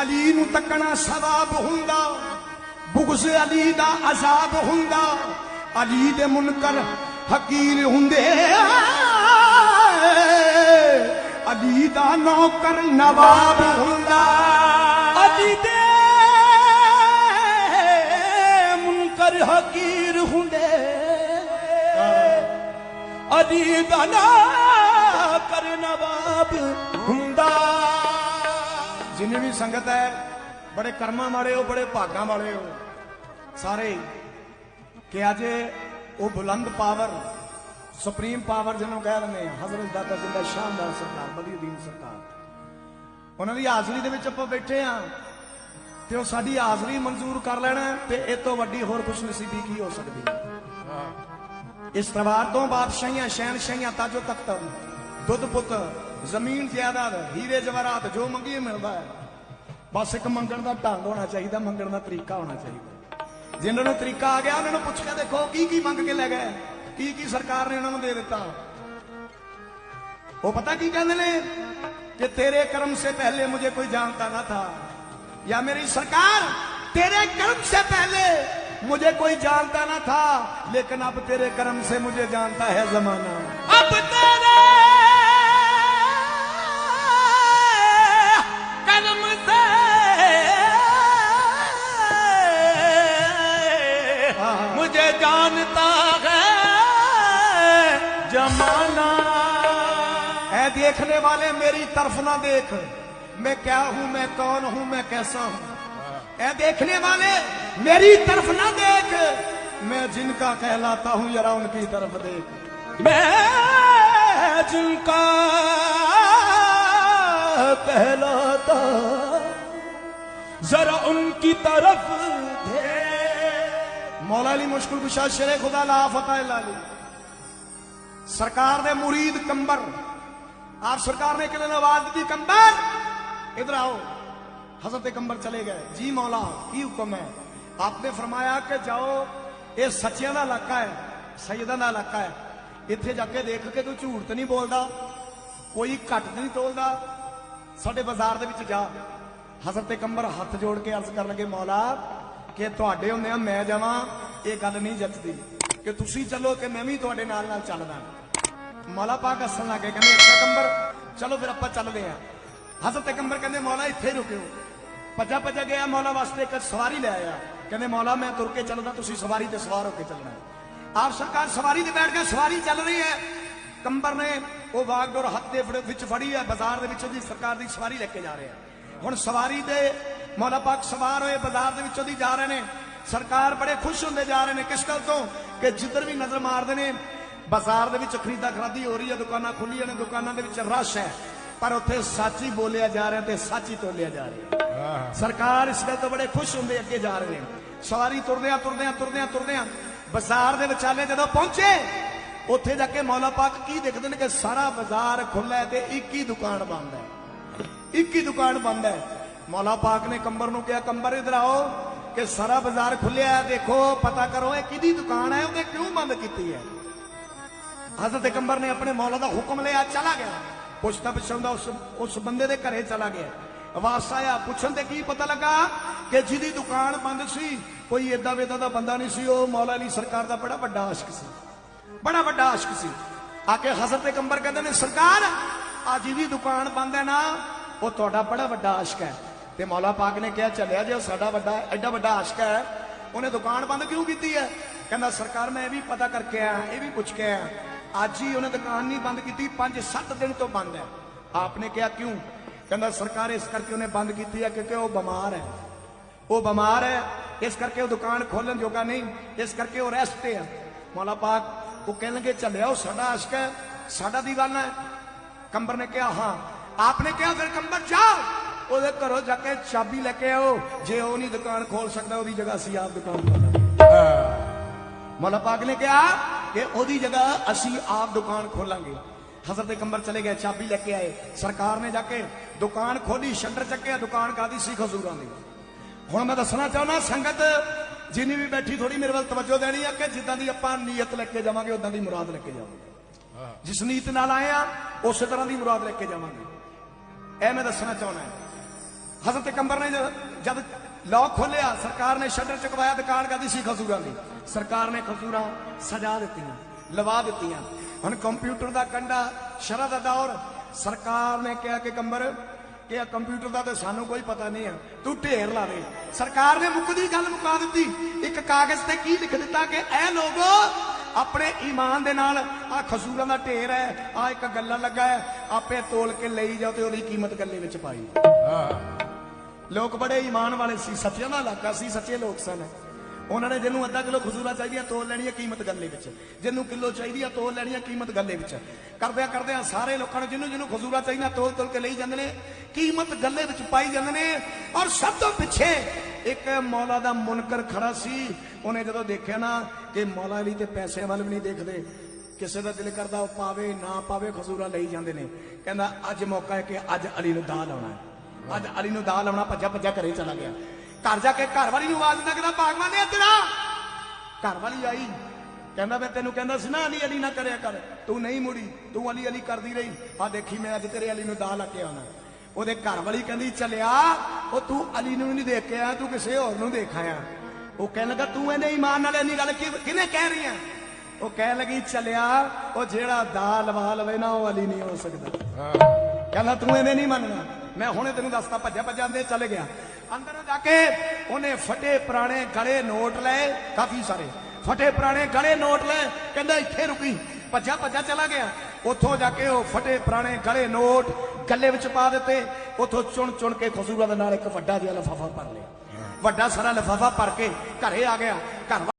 ਅਲੀ ਨੂੰ ਤੱਕਣਾ ਸਵਾਬ ਹੁੰਦਾ ਬੁਗਜ਼ ਅਲੀ ਦਾ ਅਜ਼ਾਬ ਹੁੰਦਾ ਅਲੀ ਦੇ ਮੁਨਕਰ ਹਕੀਰ ਹੁੰਦੇ ਅਲੀ ਦਾ ਨੌਕਰ ਨਵਾਬ ਹੁੰਦਾ ਅਲੀ ਦੇ ਮੁਨਕਰ ਹਕੀਰ ਹੁੰਦੇ ਅਲੀ ਦਾ ਨਾ ਕਰ ਨਵਾਬ ਹੁੰਦਾ ਜਿੰਨੀ ਵੀ ਸੰਗਤ ਹੈ ਬੜੇ ਕਰਮਾਂ ਵਾਲੇ ਹੋ ਬੜੇ ਭਾਗਾਂ ਵਾਲੇ ਹੋ ਸਾਰੇ ਕਿ ਅੱਜ ਉਹ ਬੁਲੰਦ ਪਾਵਰ ਸੁਪਰੀਮ ਪਾਵਰ ਜਿਹਨੂੰ ਕਹਿ ਆ ਹਜ਼ਰਤ ਦਾਦਾ ਜਿੰਦਾ ਸ਼ਾਨਦਾਰ ਸਰਕਾਰ ਬਦੀਉਦੀਨ ਸਰਕਾਰ ਉਹਨਾਂ ਦੀ ਹਾਜ਼ਰੀ ਦੇ ਵਿੱਚ ਆਪਾਂ ਬੈਠੇ ਆ ਤੇ ਉਹ ਸਾਡੀ ਹਾਜ਼ਰੀ ਮਨਜ਼ੂਰ ਕਰ ਲੈਣਾ ਤੇ ਇਹ ਤੋਂ ਵੱਡੀ ਹੋਰ ਖੁਸ਼ਨਸੀਬੀ ਕੀ ਹੋ ਸਕਦੀ ਹੈ? ਇਸ ਪਰਿਵਾਰ ਤੋਂ ਬਾਦਸ਼ਾਹੀਆਂ ਸ਼ਹਿਨਸ਼ਾਹੀਆਂ ਤਾਜੋ ਤਖਤ ਦੁੱਧ ਪੁੱਤ ਜ਼ਮੀਨ ਜਾਇਦਾਦ ਹੀਰੇ ਜਵਾਹਰਾਤ ਜੋ ਮੰਗੀਏ ਮਿਲਦਾ ਹੈ। ਬਸ ਇੱਕ ਮੰਗਣ ਦਾ ਢੰਗ ਹੋਣਾ ਚਾਹੀਦਾ, ਮੰਗਣ ਦਾ ਤਰੀਕਾ ਹੋਣਾ ਚਾਹੀਦਾ। ਜਿਨ੍ਹਾਂ ਨੂੰ ਤਰੀਕਾ ਆ ਗਿਆ, ਉਹਨਾਂ ਨੂੰ ਪੁੱਛ ਕੇ ਦੇਖੋ ਕੀ ਕੀ ਮੰਗ ਕੇ ਲੈ ਗਏ। ਕੀ ਕੀ ਸਰਕਾਰ ਨੇ ਉਹਨਾਂ ਨੂੰ ਦੇ ਦਿੱਤਾ। ਉਹ ਪਤਾ ਕੀ ਕਹਿੰਦੇ ਨੇ ਕਿ ਤੇਰੇ ਕਰਮ ਸੇ ਪਹਿਲੇ ਮੁਝੇ ਕੋਈ ਜਾਣਤਾ ਨਾ ਥਾ। ਜਾਂ ਮੇਰੀ ਸਰਕਾਰ ਤੇਰੇ ਕਰਮ से पहले मुझे कोई जानता ना था लेकिन अब तेरे कर्म से मुझे जानता है जमाना अब तेरे जाना। है देखने वाले, मेरी तरफ़ ना देख। मैं क्या हूँ, मैं कौन हूँ, मैं कैसा हूँ? ऐ देखने वाले, मेरी तरफ़ ना देख। मैं जिनका कहलाता हूँ, जरा उनकी तरफ़ देख। मैं जिनका कहलाता जरा उनकी तरफ़ दे मौलाली मुश्किल कुशा शेर खुदा ला लाली सरकार ने मुरीद कंबर आप सरकार ने किले आवाज दी कंबर इधर आओ हजरत कंबर चले गए जी मौला की हुक्म है आपने फरमाया कि जाओ ये सच्चियां ਦਾ ਇਲਾਕਾ ਹੈ ਸੈਯਦਾਂ ਦਾ ਇਲਾਕਾ ਹੈ ਇੱਥੇ ਜਾ ਕੇ ਦੇਖ ਕੇ ਕੋਈ ਝੂਠ ਤਾਂ ਨਹੀਂ ਬੋਲਦਾ ਕੋਈ ਘੱਟ ਤਾਂ ਨਹੀਂ ਤੋਲਦਾ ਸਾਡੇ ਬਾਜ਼ਾਰ ਦੇ ਵਿੱਚ ਜਾ ਹਜ਼ਰਤ ਕੰਬਰ ਹੱਥ ਜੋੜ ਕੇ ਅਰਜ਼ ਕਰਨ ਲੱਗੇ ਮੌਲਾ ਕਿ ਤੁਹਾਡੇ ਹੁੰਦੇ ਆ ਮੈਂ ਜਾਵਾਂ ਇਹ ਗੱਲ ਨਹੀਂ ਜੱਜਦੀ ਕਿ ਤੁਸੀਂ ਚੱਲੋ ਕਿ ਮੈਂ ਵੀ ਤੁਹਾਡੇ ਨਾਲ ਨਾਲ ਚੱਲਦਾ। ਮੌਲਾ ਪਾਕ ਹੱਸਣ ਲੱਗੇ ਕਹਿੰਦੇ, ਅੱਛਾ ਕੰਬਰ, ਚਲੋ ਫਿਰ ਆਪਾਂ ਚੱਲਦੇ ਆ ਹਜ਼ਰਤ ਕੰਬਰ ਕਹਿੰਦੇ, ਮੌਲਾ ਇੱਥੇ ਰੁਕਿਓ। ਭੱਜਾ ਭੱਜਾ ਗਿਆ ਮੌਲਾ ਵਾਸਤੇ, ਇੱਕ ਸਵਾਰੀ ਲੈ ਆਇਆ। ਕਹਿੰਦੇ, ਮੌਲਾ, ਮੈਂ ਤੁਰ ਕੇ ਚੱਲਦਾ, ਤੁਸੀਂ ਸਵਾਰੀ ਤੇ ਸਵਾਰ ਹੋ ਕੇ ਚੱਲਣਾ ਆਪ ਸਰਕਾਰ ਸਵਾਰੀ ਤੇ ਬੈਠ ਕੇ ਸਵਾਰੀ ਚੱਲ ਰਹੀ ਹੈ। ਕੰਬਰ ਨੇ ਉਹ ਵਾਗਡੋਰ ਹੱਥ ਦੇ ਵਿੱਚ ਫੜੀ ਹੈ, ਬਾਜ਼ਾਰ ਦੇ ਵਿੱਚ ਉਹਦੀ ਸਰਕਾਰ ਦੀ ਸਵਾਰੀ ਲੈ ਕੇ ਜਾ ਰਹੇ ਰਿਹਾ ਹੁਣ ਸਵਾਰੀ ਦੇ ਮੌਲਾ ਪਾਕ ਸਵਾਰ ਹੋਏ, ਬਾਜ਼ਾਰ ਦੇ ਵਿੱਚੋਂ ਦੀ ਜਾ ਰਹੇ ਨੇ। ਸਰਕਾਰ ਬੜੇ ਖੁਸ਼ ਹੁੰਦੇ ਜਾ ਰਹੇ ਨੇ ਕਿਸ ਗੱਲ ਤੋਂ? ਕਿ ਜਿੱਧਰ ਵੀ ਨਜ਼ਰ ਮਾਰਦੇ ਨੇ ਬਾਜ਼ਾਰ ਦੇ ਵਿੱਚ ਖਰੀਦਾ ਖਰਾਦੀ ਹੋ ਰਹੀ ਹੈ ਦੁਕਾਨਾਂ ਖੁੱਲੀਆਂ ਨੇ ਦੁਕਾਨਾਂ ਦੇ ਵਿੱਚ ਰਸ਼ ਹੈ। ਪਰ ਉੱਥੇ ਸੱਚ ਹੀ ਬੋਲਿਆ ਜਾ ਰਿਹਾ ਤੇ ਸੱਚ ਹੀ ਤੋਲਿਆ ਜਾ ਰਿਹਾ। ਸਰਕਾਰ ਇਸ ਗੱਲ ਤੋਂ ਬੜੇ ਖੁਸ਼ ਹੁੰਦੇ ਅੱਗੇ ਜਾ ਰਹੇ ਨੇ। ਸਵਾਰੀ ਤੁਰਦਿਆਂ ਤੁਰਦਿਆਂ ਤੁਰਦਿਆਂ ਤੁਰਦਿਆਂ ਬਾਜ਼ਾਰ ਦੇ ਵਿਚਾਲੇ ਜਦੋਂ ਪਹੁੰਚੇ ਉੱਥੇ ਜਾ ਕੇ ਮੌਲਾ ਪਾਕ ਕੀ ਦੇਖਦੇ ਨੇ ਕਿ ਸਾਰਾ ਬਾਜ਼ਾਰ ਖੁੱਲਾ ਹੈ ਤੇ ਇੱਕ ਹੀ ਦੁਕਾਨ ਬੰਦ ਹੈ। ਇੱਕ ਹੀ ਦੁਕਾਨ ਬੰਦ ਹੈ। ਮੌਲਾ ਪਾਕ ਨੇ ਕੰਬਰ ਨੂੰ ਕਿਹਾ ਕੰਬਰ ਇਧਰ ਆਓ। ਕਿ ਸਾਰਾ ਬਾਜ਼ਾਰ ਖੁੱਲਿਆ ਦੇਖੋ, ਪਤਾ ਕਰੋ ਇਹ ਕਿਹਦੀ ਦੁਕਾਨ ਹੈ, ਉਹਨੇ ਕਿਉਂ ਬੰਦ ਕੀਤੀ ਹੈ? ਹਜ਼ਰਤ ਕੰਬਰ ਨੇ ਆਪਣੇ ਮੌਲਾ ਦਾ ਹੁਕਮ ਲਿਆ, ਚਲਾ ਗਿਆ। ਪੁੱਛਦਾ ਪੁੱਛਦਾ ਉਸ ਉਸ ਬੰਦੇ ਦੇ ਘਰੇ ਚਲਾ ਗਿਆ। ਵਾਪਸ ਆਇਆ, ਪੁੱਛਣ ਤੇ ਕੀ ਪਤਾ ਲੱਗਾ ਕਿ ਜਿਹਦੀ ਦੁਕਾਨ ਬੰਦ ਸੀ, ਕੋਈ ਏਦਾਂ ਵੇਦਾਂ ਦਾ ਬੰਦਾ ਨਹੀਂ ਸੀ, ਉਹ ਮੌਲਾ ਅਲੀ ਸਰਕਾਰ ਦਾ ਬੜਾ ਵੱਡਾ ਆਸ਼ਿਕ ਸੀ। ਬੜਾ ਵੱਡਾ ਆਸ਼ਿਕ ਸੀ। ਆ ਕੇ ਹਜ਼ਰਤ ਕੰਬਰ ਕਹਿੰਦੇ ਨੇ, ਸਰਕਾਰ, ਆ ਜਿਹਦੀ ਦੁਕਾਨ ਬੰਦ ਹੈ ਨਾ, ਉਹ ਤੁਹਾਡਾ ਬੜਾ ਵੱਡਾ ਆਸ਼ਿਕ ਹੈ। ਤੇ ਮੌਲਾ ਪਾਕ ਨੇ ਕਿਹਾ, ਚੱਲਿਆ ਜੇ, ਉਹ ਸਾਡਾ ਵੱਡਾ, ਐਡਾ ਵੱਡਾ ਆਸ਼ਿਕ ਹੈ, ਉਹਨੇ ਦੁਕਾਨ ਬੰਦ ਕਿਉਂ ਕੀਤੀ ਹੈ? ਕਹਿੰਦਾ, ਸਰਕਾਰ, ਮੈਂ ਇਹ ਵੀ ਪਤਾ ਕਰਕੇ ਆਇਆ, ਇਹ ਵੀ ਪੁੱਛ ਕੇ ਆਇਆ। ਅੱਜ ਹੀ ਉਹਨੇ ਦੁਕਾਨ ਨਹੀਂ ਬੰਦ ਕੀਤੀ 5-7 ਦਿਨ ਤੋਂ ਬੰਦ ਹੈ। ਆਪਨੇ ਕਿਹਾ, ਕਿਉਂ? ਕਹਿੰਦਾ, ਸਰਕਾਰ ਇਸ ਕਰਕੇ ਉਹਨੇ ਬੰਦ ਕੀਤੀ ਹੈ ਕਿਉਂਕਿ ਉਹ ਬਿਮਾਰ ਹੈ। ਉਹ ਬਿਮਾਰ ਹੈ, ਇਸ ਕਰਕੇ ਉਹ ਦੁਕਾਨ ਖੋਲਣ ਜੋਗਾ ਨਹੀਂ, ਇਸ ਕਰਕੇ ਉਹ ਰੈਸਟ ਤੇ ਹੈ। ਮੌਲਾ ਪਾਕ ਉਹ ਕਹਿਣਗੇ ਲੱਗੇ ਚੱਲਿਆ, ਉਹ ਸਾਡਾ ਆਸ਼ਕ ਹੈ, ਸਾਡਾ ਦੀ ਗੱਲ ਹੈ। ਕੰਬਰ ਨੇ ਕਿਹਾ, ਹਾਂ। ਆਪਨੇ ਕਿਹਾ, ਫਿਰ ਕੰਬਰ ਜਾਓ ਉਹਦੇ ਘਰੋਂ ਜਾ ਕੇ ਚਾਬੀ ਲੈ ਕੇ ਆਓ। ਜੇ ਉਹ ਨਹੀਂ ਦੁਕਾਨ ਖੋਲ ਸਕਦਾ ਉਹਦੀ ਜਗ੍ਹਾ ਅਸੀਂ ਆਪ ਦੁਕਾਨ ਖੋਲਾਂਗੇ ਮੌਲਾ ਪਾਕ ਨੇ ਕਿਹਾ ਕਿ ਉਹਦੀ ਜਗ੍ਹਾ ਅਸੀਂ ਆਪ ਦੁਕਾਨ ਖੋਲਾਂਗੇ। ਹਜ਼ਰਤ ਕੰਬਰ ਚਲੇ ਗਏ ਚਾਬੀ ਲੈ ਕੇ ਆਏ। ਸਰਕਾਰ ਨੇ ਜਾ ਕੇ ਦੁਕਾਨ ਖੋਲੀ ਸ਼ਟਰ ਚੱਕਿਆ ਦੁਕਾਨ ਕਾਦੀ ਸੀ ਖਜ਼ੂਰਾਂ ਦੀ। ਹੁਣ ਮੈਂ ਦੱਸਣਾ ਚਾਹੁੰਦਾ ਸੰਗਤ ਜਿੰਨੀ ਵੀ ਬੈਠੀ ਥੋੜੀ ਮੇਰੇ ਵੱਲ ਤਵੱਜੋ ਦੇਣੀ ਆ ਕਿ ਜਿੱਦਾਂ ਦੀ ਆਪਾਂ ਨੀਅਤ ਲੈ ਕੇ ਜਾਵਾਂਗੇ ਉਦਾਂ ਦੀ ਮੁਰਾਦ ਲੈ ਕੇ ਜਾਵਾਂਗੇ। ਜਿਸ ਨੀਤ ਨਾਲ ਆਏ ਆ ਉਸੇ ਤਰ੍ਹਾਂ ਦੀ ਮੁਰਾਦ ਲੈ ਕੇ ਜਾਵਾਂਗੇ। ਇਹ ਮੈਂ ਦੱਸਣਾ ਚਾਹੁੰਦਾ। ਹਜ਼ਰਤ ਕੰਬਰ ਨੇ ਜਦ- ਜਦ ਲੌਕ ਖੋਲਿਆ ਸਰਕਾਰ ਨੇ ਸ਼ਟਰ ਚੁਕਵਾਇਆ, ਦੁਕਾਨ ਕਰਦੀ ਸੀ? ਖਸੂਰਾਂ ਦੀ। ਸਰਕਾਰ ਨੇ ਖਸੂਰਾਂ ਸਜਾ ਦਿੱਤੀਆਂ, ਲਵਾ ਦਿੱਤੀਆਂ। ਹੁਣ ਕੰਪਿਊਟਰ ਦਾ ਕੰਡਾ ਸ਼ਰਅ ਦਾ ਦੌਰ। ਸਰਕਾਰ ਨੇ ਕਿਹਾ ਕਿ ਕੰਬਰ, ਕਿ ਆ ਕੰਪਿਊਟਰ ਦਾ ਤੇ ਸਾਨੂੰ ਕੋਈ ਪਤਾ ਨਹੀਂ ਆ। ਤੂੰ ਢੇਰ ਲਾ ਦੇ। ਸਰਕਾਰ ਨੇ ਮੁੱਕਦੀ ਗੱਲ ਮੁਕਾ ਦਿੱਤੀ। ਇੱਕ ਕਾਗਜ਼ ਤੇ ਕੀ ਲਿਖ ਦਿੱਤਾ ਕਿ ਇਹ ਲੋਗੋ ਆਪਣੇ ਈਮਾਨ ਦੇ ਨਾਲ ਆ ਖਸੂਰਾਂ ਦਾ ਢੇਰ ਹੈ ਆ ਇੱਕ ਗੱਲਾਂ ਲੱਗਾ ਹੈ, ਆਪੇ ਤੋਲ ਕੇ ਲਈ ਜਾਓ ਤੇ ਉਹਦੀ ਕੀਮਤ ਗੱਲੇ ਵਿੱਚ ਪਾਈ। ਲੋਕ ਬੜੇ ਈਮਾਨ ਵਾਲੇ ਸੀ, ਸੱਚਿਆਂ ਦਾ ਇਲਾਕਾ ਸੀ, ਸੱਚੇ ਲੋਕ ਸਨ। ਉਹਨਾਂ ਨੇ ਜਿਹਨੂੰ ਅੱਧਾ ਕਿਲੋ ਖਜੂਰਾ ਚਾਹੀਦੀ ਆ ਤੋਲ ਲੈਣੀ ਆ ਕੀਮਤ ਗੱਲੇ ਵਿੱਚ। ਜਿਹਨੂੰ ਕਿਲੋ ਚਾਹੀਦੀ ਆ ਤੋਲ ਲੈਣੀ ਆ ਕੀਮਤ ਗੱਲੇ ਵਿੱਚ। ਕਰਦਿਆਂ ਕਰਦਿਆਂ ਸਾਰੇ ਲੋਕਾਂ ਨੂੰ ਜਿਹਨੂੰ ਜਿਹਨੂੰ ਖਜੂਰਾ ਚਾਹੀਦਾ ਤੋਲ ਤੋਲ ਕੇ ਲਈ ਜਾਂਦੇ ਨੇ, ਕੀਮਤ ਗੱਲੇ ਵਿੱਚ ਪਾਈ ਜਾਂਦੇ ਨੇ। ਔਰ ਸਭ ਤੋਂ ਪਿੱਛੇ ਇੱਕ ਮੌਲਾ ਦਾ ਮੁਨਕਰ ਖੜਾ ਸੀ। ਉਹਨੇ ਜਦੋਂ ਦੇਖਿਆ ਨਾ ਕਿ ਮੌਲਾ ਅਲੀ ਤੇ ਪੈਸੇ ਵੱਲ ਵੀ ਨਹੀਂ ਦੇਖਦੇ, ਕਿਸੇ ਦਾ ਦਿਲ ਕਰਦਾ ਉਹ ਪਾਵੇ, ਨਾ ਪਾਵੇ, ਖਜ਼ੂਰਾ ਲਈ ਜਾਂਦੇ ਨੇ। ਕਹਿੰਦਾ, ਅੱਜ ਮੌਕਾ ਹੈ ਕਿ ਅੱਜ ਅਲੀ ਨੂੰ ਦਾਲ ਆਉਣਾ ਹੈ। ਅੱਜ ਅਲੀ ਨੂੰ ਦਾ ਲਾਉਣਾ ਭੱਜਾ ਭੱਜਾ ਘਰੇ ਚਲਾ ਗਿਆ। ਘਰ ਜਾ ਕੇ ਘਰ ਵਾਲੀ ਨੂੰ ਆਵਾਜ਼ ਦਿੰਦਾ ਕਹਿੰਦਾ ਭਾਗਵਾਨ ਨੇ ਇੱਧਰ ਘਰ ਵਾਲੀ ਆਈ, ਕਹਿੰਦਾ ਮੈਂ ਤੈਨੂੰ ਕਹਿੰਦਾ ਸੀ ਨਾ, ਅਲੀ ਅਲੀ ਨਾ ਕਰਿਆ ਕਰ। ਤੂੰ ਨਹੀਂ ਮੁੜੀ, ਤੂੰ ਅਲੀ ਅਲੀ ਕਰਦੀ ਰਹੀ। ਆ ਦੇਖੀ ਮੈਂ ਅੱਜ ਤੇਰੇ ਅਲੀ ਨੂੰ ਦਾ ਲਾ ਕੇ ਆਉਣਾ। ਉਹਦੇ ਘਰ ਵਾਲੀ ਕਹਿੰਦੀ, ਚਲਿਆ, ਉਹ ਤੂੰ ਅਲੀ ਨੂੰ ਨਹੀਂ ਦੇਖ ਕੇ ਆਇਆ ਤੂੰ ਕਿਸੇ ਹੋਰ ਨੂੰ ਦੇਖ ਆਇਆ ਉਹ ਕਹਿਣ ਲੱਗਾ, ਤੂੰ ਇਹਨੇ ਇਮਾਨ ਨਾਲ ਇੰਨੀ ਗੱਲ ਕਿ- ਕਿਹਨੇ ਕਹਿ ਰਹੀ ਆ? ਉਹ ਕਹਿ ਲੱਗੀ ਚੱਲਿਆ ਉਹ ਜਿਹੜਾ ਦਾਲ ਵਾ ਲਵੇ ਨਾ ਉਹ ਅਲੀ ਨਹੀਂ ਹੋ ਸਕਦਾ। ਕਹਿੰਦਾ ਤੂੰ ਇਹਨੇ ਨਹੀਂ ਮੰਨਣਾ। ਮੈਂ ਹੁਣੇ ਤੈਨੂੰ ਦੱਸਦਾ ਭੱਜਿਆ ਭੱਜਾ ਅੰਦਰ ਚਲੇ ਗਿਆ। ਅੰਦਰ ਜਾ ਕੇ ਉਹਨੇ ਫਟੇ ਪੁਰਾਣੇ ਗਲੇ ਨੋਟ ਲਏ ਕਾਫੀ ਸਾਰੇ। ਫਟੇ ਪੁਰਾਣੇ ਗਲੇ ਨੋਟ ਲਏ ਕਹਿੰਦਾ ਇੱਥੇ ਰੁਕੀ। ਭੱਜਾ ਭੱਜਾ ਚਲਾ ਗਿਆ। ਉੱਥੋਂ ਜਾ ਕੇ ਉਹ ਫਟੇ ਪੁਰਾਣੇ ਗਲੇ ਨੋਟ ਗੱਲੇ ਵਿੱਚ ਪਾ ਦਿੱਤੇ। ਉੱਥੋਂ ਚੁਣ ਚੁਣ ਕੇ ਖਸੂਰਾ ਦੇ ਨਾਲ ਇੱਕ ਵੱਡਾ ਜਿਹਾ ਲਫਾਫਾ ਭਰ ਲਿਆ। ਵੱਡਾ ਸਾਰਾ ਲਫਾਫਾ ਭਰ ਕੇ ਘਰੇ ਆ ਗਿਆ। ਘਰ